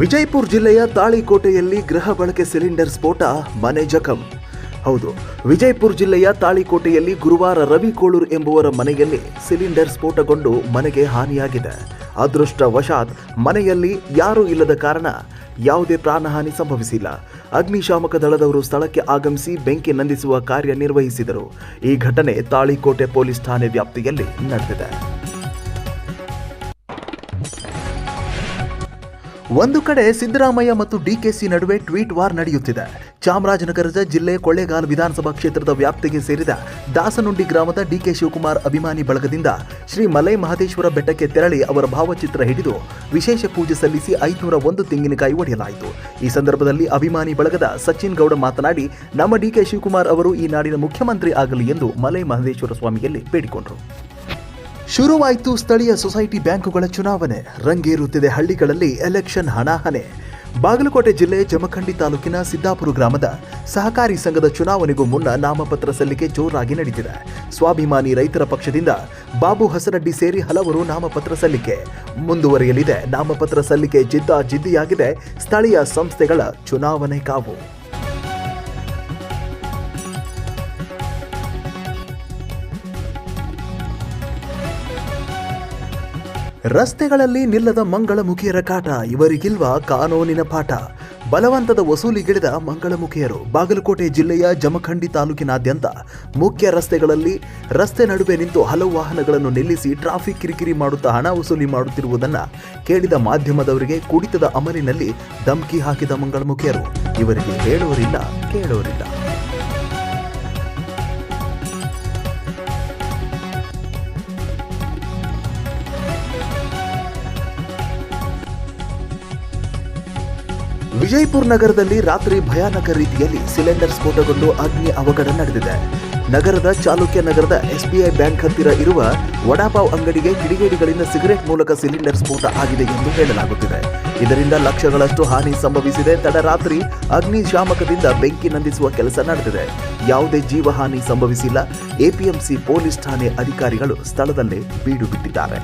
ವಿಜಯಪುರ ಜಿಲ್ಲೆಯ ತಾಳಿಕೋಟೆಯಲ್ಲಿ ಗೃಹ ಬಳಕೆ ಸಿಲಿಂಡರ್ ಸ್ಫೋಟ, ಮನೆ ಜಖಂ. ಹೌದು, ವಿಜಯಪುರ ಜಿಲ್ಲೆಯ ತಾಳಿಕೋಟೆಯಲ್ಲಿ ಗುರುವಾರ ರವಿ ಕೋಳೂರ್ ಎಂಬುವರ ಮನೆಯಲ್ಲಿ ಸಿಲಿಂಡರ್ ಸ್ಫೋಟಗೊಂಡು ಮನೆಗೆ ಹಾನಿಯಾಗಿದೆ. ಅದೃಷ್ಟವಶಾತ್ ಮನೆಯಲ್ಲಿ ಯಾರೂ ಇಲ್ಲದ ಕಾರಣ ಯಾವುದೇ ಪ್ರಾಣಹಾನಿ ಸಂಭವಿಸಿಲ್ಲ. ಅಗ್ನಿಶಾಮಕ ದಳದವರು ಸ್ಥಳಕ್ಕೆ ಆಗಮಿಸಿ ಬೆಂಕಿ ನಂದಿಸುವ ಕಾರ್ಯ ನಿರ್ವಹಿಸಿದರು. ಈ ಘಟನೆ ತಾಳಿಕೋಟೆ ಪೊಲೀಸ್ ಠಾಣೆ ವ್ಯಾಪ್ತಿಯಲ್ಲಿ ನಡೆದಿದೆ. ಒಂದು ಕಡೆ ಸಿದ್ದರಾಮಯ್ಯ ಮತ್ತು ಡಿಕೆಸಿ ನಡುವೆ ಟ್ವೀಟ್ ವಾರ್ ನಡೆಯುತ್ತಿದೆ. ಚಾಮರಾಜನಗರದ ಜಿಲ್ಲೆ ಕೊಳ್ಳೇಗಾಲ ವಿಧಾನಸಭಾ ಕ್ಷೇತ್ರದ ವ್ಯಾಪ್ತಿಗೆ ಸೇರಿದ ದಾಸನುಂಡಿ ಗ್ರಾಮದ ಡಿಕೆ ಶಿವಕುಮಾರ್ ಅಭಿಮಾನಿ ಬಳಗದಿಂದ ಶ್ರೀ ಮಲೈ ಮಹದೇಶ್ವರ ಬೆಟ್ಟಕ್ಕೆ ತೆರಳಿ ಅವರ ಭಾವಚಿತ್ರ ಹಿಡಿದು ವಿಶೇಷ ಪೂಜೆ ಸಲ್ಲಿಸಿ ಐದುನೂರ ಒಂದು ತೆಂಗಿನಕಾಯಿ ಒಡೆಯಲಾಯಿತು. ಈ ಸಂದರ್ಭದಲ್ಲಿ ಅಭಿಮಾನಿ ಬಳಗದ ಸಚಿನ್ ಗೌಡ ಮಾತನಾಡಿ, ನಮ್ಮ ಡಿಕೆ ಶಿವಕುಮಾರ್ ಅವರು ಈ ನಾಡಿನ ಮುಖ್ಯಮಂತ್ರಿ ಆಗಲಿ ಎಂದು ಮಲೈ ಮಹದೇಶ್ವರ ಸ್ವಾಮಿಯಲ್ಲಿ ಬೇಡಿಕೊಂಡರು. ಶುರುವಾಯಿತು ಸ್ಥಳೀಯ ಸೊಸೈಟಿ ಬ್ಯಾಂಕುಗಳ ಚುನಾವಣೆ. ರಂಗೇರುತ್ತಿದೆ ಹಳ್ಳಿಗಳಲ್ಲಿ ಎಲೆಕ್ಷನ್ ಹಣಾಹಣೆ. ಬಾಗಲಕೋಟೆ ಜಿಲ್ಲೆ ಜಮಖಂಡಿ ತಾಲೂಕಿನ ಸಿದ್ದಾಪುರ ಗ್ರಾಮದ ಸಹಕಾರಿ ಸಂಘದ ಚುನಾವಣೆಗೂ ಮುನ್ನ ನಾಮಪತ್ರ ಸಲ್ಲಿಕೆ ಜೋರಾಗಿ ನಡೆದಿದೆ ಸ್ವಾಭಿಮಾನಿ ರೈತರ ಪಕ್ಷದಿಂದ ಬಾಬು ಹಸರಡ್ಡಿ ಸೇರಿ ಹಲವರು ನಾಮಪತ್ರ ಸಲ್ಲಿಕೆ. ಮುಂದುವರಿಯಲಿದೆ. ನಾಮಪತ್ರ ಸಲ್ಲಿಕೆ ಜಿದ್ದಾ ಜಿದ್ದಿಯಾಗಿದೆ ಸ್ಥಳೀಯ ಸಂಸ್ಥೆಗಳ ಚುನಾವಣೆ ಕಾವು. ರಸ್ತೆಗಳಲ್ಲಿ ನಿಲ್ಲದ ಮಂಗಳಮುಖಿಯರ ಕಾಟ, ಇವರಿಗಿಲ್ವ ಕಾನೂನಿನ ಪಾಠ. ಬಲವಂತದ ವಸೂಲಿಗಿಳಿದ ಮಂಗಳಮುಖಿಯರು, ಬಾಗಲಕೋಟೆ ಜಿಲ್ಲೆಯ ಜಮಖಂಡಿ ತಾಲೂಕಿನಾದ್ಯಂತ ಮುಖ್ಯ ರಸ್ತೆಗಳಲ್ಲಿ ರಸ್ತೆ ನಡುವೆ ನಿಂತು ಹಲವು ವಾಹನಗಳನ್ನು ನಿಲ್ಲಿಸಿ ಟ್ರಾಫಿಕ್ ಕಿರಿಕಿರಿ ಮಾಡುತ್ತಾ ಹಣ ವಸೂಲಿ ಮಾಡುತ್ತಿರುವುದನ್ನು ಕೇಳಿದ ಮಾಧ್ಯಮದವರಿಗೆ ಕುಡಿತದ ಅಮಲಿನಲ್ಲಿ ಧಮ್ಕಿ ಹಾಕಿದ ಮಂಗಳಮುಖಿಯರು. ಇವರಿಗೆ ಹೇಳುವರಿಲ್ಲ ಕೇಳೋರಿಲ್ಲ. ವಿಜಯಪುರ ನಗರದಲ್ಲಿ ರಾತ್ರಿ ಭಯಾನಕ ರೀತಿಯಲ್ಲಿ ಸಿಲಿಂಡರ್ ಸ್ಫೋಟಗೊಂಡು ಅಗ್ನಿ ಅವಘಡ ನಡೆದಿದೆ. ನಗರದ ಚಾಲುಕ್ಯ ನಗರದ ಎಸ್ಬಿಐ ಬ್ಯಾಂಕ್ ಹತ್ತಿರ ಇರುವ ವಡಾಪಾವ್ ಅಂಗಡಿಗೆ ಕಿಡಿಗೇಡಿಗಳಿಂದ ಸಿಗರೇಟ್ ಮೂಲಕ ಸಿಲಿಂಡರ್ ಸ್ಫೋಟ ಆಗಿದೆ ಎಂದು ಹೇಳಲಾಗುತ್ತಿದೆ. ಇದರಿಂದ ಲಕ್ಷಗಳಷ್ಟು ಹಾನಿ ಸಂಭವಿಸಿದೆ. ತಡರಾತ್ರಿ ಅಗ್ನಿಶಾಮಕದಿಂದ ಬೆಂಕಿ ನಂದಿಸುವ ಕೆಲಸ ನಡೆದಿದೆ. ಯಾವುದೇ ಜೀವಹಾನಿ ಸಂಭವಿಸಿಲ್ಲ. ಎಪಿಎಂಸಿ ಪೊಲೀಸ್ ಠಾಣೆ ಅಧಿಕಾರಿಗಳು ಸ್ಥಳದಲ್ಲೇ ಬೀಡು ಬಿಟ್ಟಿದ್ದಾರೆ.